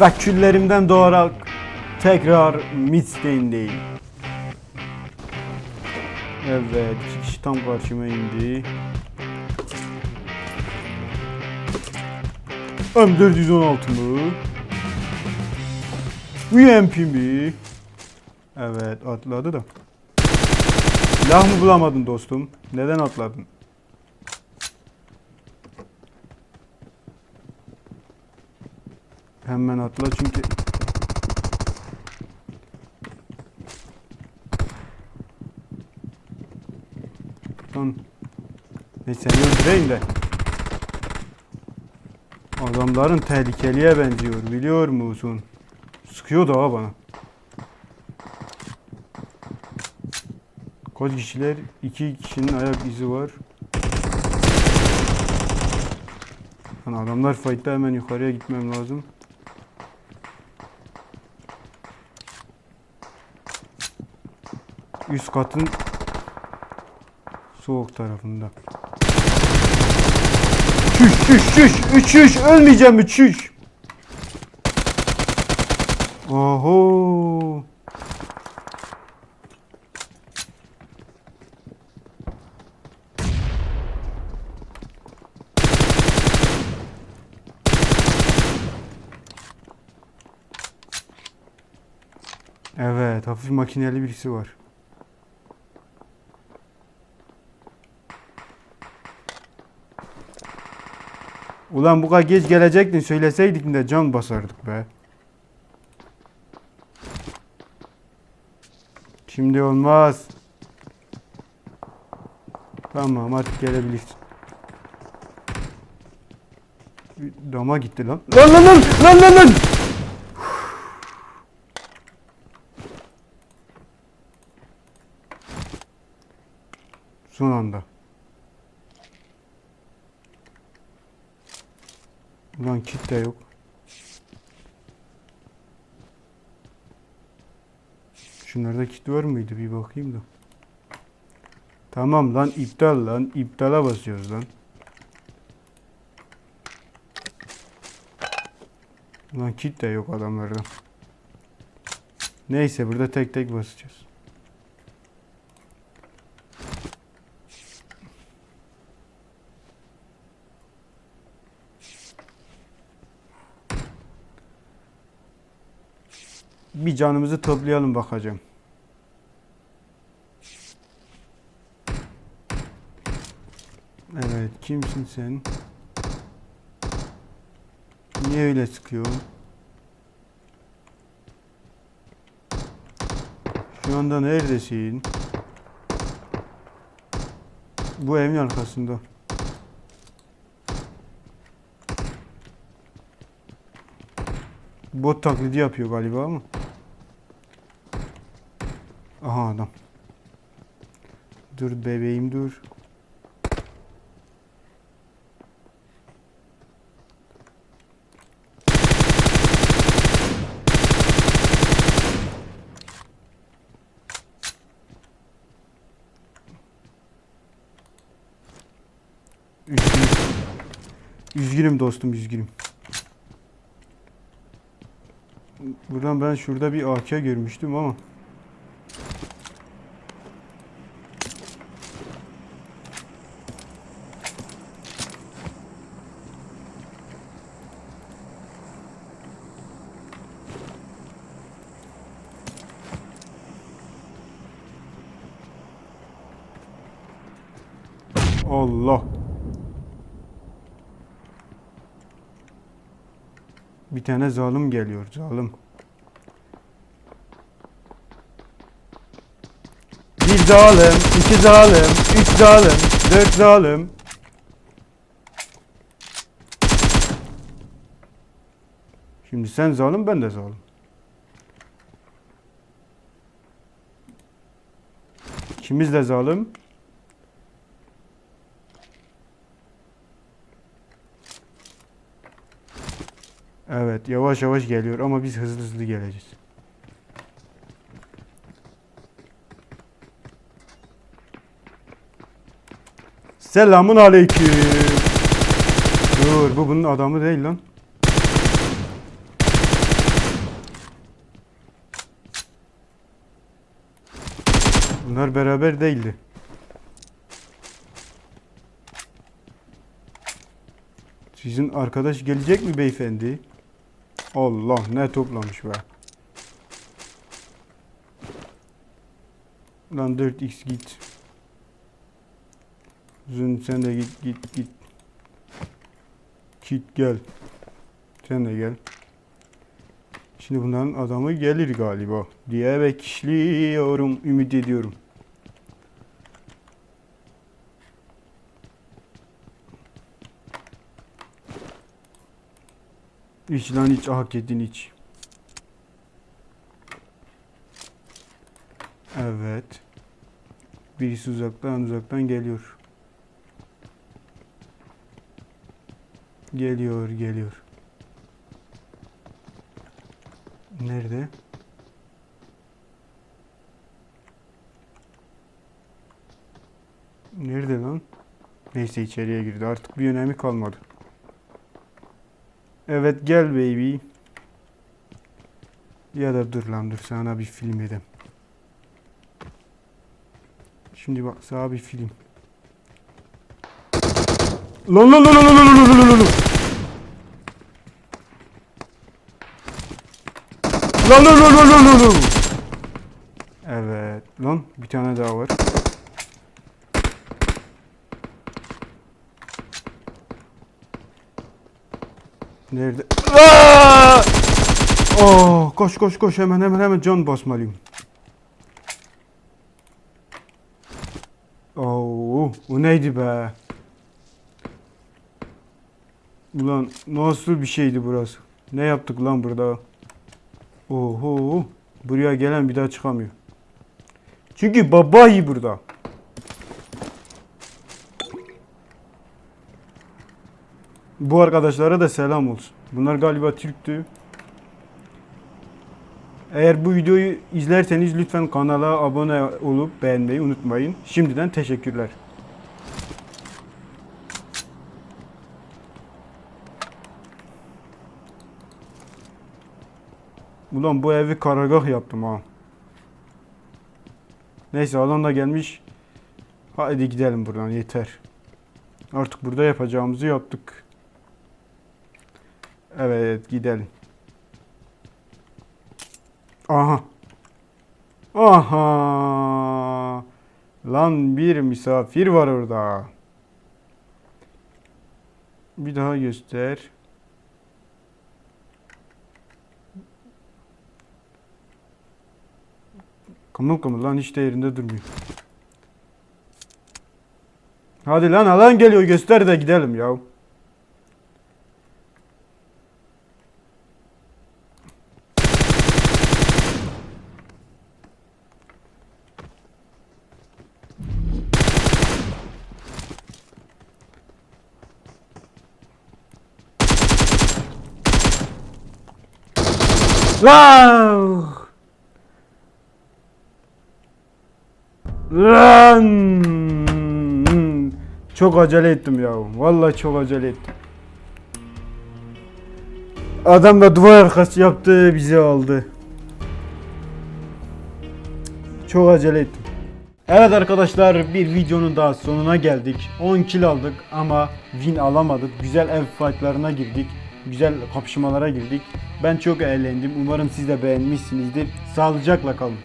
Ve küllerimden doğarak tekrar Midstein'deyim. Evet, iki kişi tam karşıma indi. M416 mı? UMP mi? Evet, atladı da. Silah mı bulamadın dostum? Neden atladın? Hemen atla çünkü Lan. Ne seni öldüreyim de. Adamların tehlikeliye benziyor biliyor musun? Sıkıyor da bana. Kaç kişiler? İki kişinin ayak izi var. Lan adamlar fight'ta hemen yukarıya gitmem lazım Üst katın soğuk tarafında. Çüş çüş çüş üç çüş ölmeyeceğim mi çüş. Oho. Evet, hafif makineli birisi var. Ulan bu kadar geç gelecektin söyleseydik de can basardık be. Şimdi olmaz. Tamam artık gelebilirsin. Dama gitti lan. Lan lan lan lan lan lan. Son anda. Ulan kit de yok. Şunlarda kit var mıydı bir bakayım da. Tamam lan iptal lan. İptala basıyoruz lan. Lan kit de yok adamlarda. Neyse burada tek tek basacağız. Bir canımızı toplayalım bakacağım. Evet, kimsin sen? Niye öyle sıkıyor? Şu anda neredesin? Bu evin arkasında. Bot taklidi yapıyor galiba ama. Aha adam. Dur bebeğim dur. Üzgünüm. Üzgünüm dostum üzgünüm. Buradan ben şurada bir AK görmüştüm ama. Allah. Bir tane zalim geliyor, zalim. Bir zalim, iki zalim, üç zalim, dört zalim. Şimdi sen zalim, ben de zalim. İkimiz de zalim. Evet yavaş yavaş geliyor ama biz hızlı hızlı geleceğiz. Selamun aleyküm. Dur bu bunun adamı değil lan. Bunlar beraber değildi. Sizin arkadaş gelecek mi beyefendi? Allah ne toplamış be. Lan 4x git. Zün sen de git git git. Git gel. Sen de gel. Şimdi bunların adamı gelir galiba diye bekliyorum, ümit ediyorum. İç lan iç hak ettin iç. Evet. Birisi uzaktan uzaktan geliyor. Geliyor, geliyor. Nerede? Nerede lan? Neyse içeriye girdi. Artık bir önemi kalmadı. Evet gel baby. Ya da dur lan dur sana bir film edeyim. Şimdi bak sana bir film. Lan lan lan lan lan lan lan lan. Lan lan lan lan lan lan lan. Evet lan bir tane daha var. Nerede? Oh, koş koş koş hemen hemen hemen can basmalıyım. Oo, o neydi be? Ulan nasıl bir şeydi burası? Ne yaptık lan burada? Oho, buraya gelen bir daha çıkamıyor. Çünkü babayı burada. Bu arkadaşlara da selam olsun. Bunlar galiba Türktü. Eğer bu videoyu izlerseniz lütfen kanala abone olup beğenmeyi unutmayın. Şimdiden teşekkürler. Ulan bu evi karargah yaptım ha. Neyse adam da gelmiş. Hadi gidelim buradan yeter. Artık burada yapacağımızı yaptık. Evet gidelim. Aha. Aha. Lan bir misafir var orada. Bir daha göster. Kımıl kımıl lan hiç de yerinde durmuyor. Hadi lan alan geliyor göster de gidelim ya. Lan! Lan! Çok acele ettim ya. Vallahi çok acele ettim. Adam da duvar arkası yaptı, bizi aldı. Çok acele ettim. Evet arkadaşlar bir videonun daha sonuna geldik. 10 kill aldık ama win alamadık. Güzel ev fightlarına girdik. Güzel kapışmalara girdik. Ben çok eğlendim. Umarım siz de beğenmişsinizdir. Sağlıcakla kalın.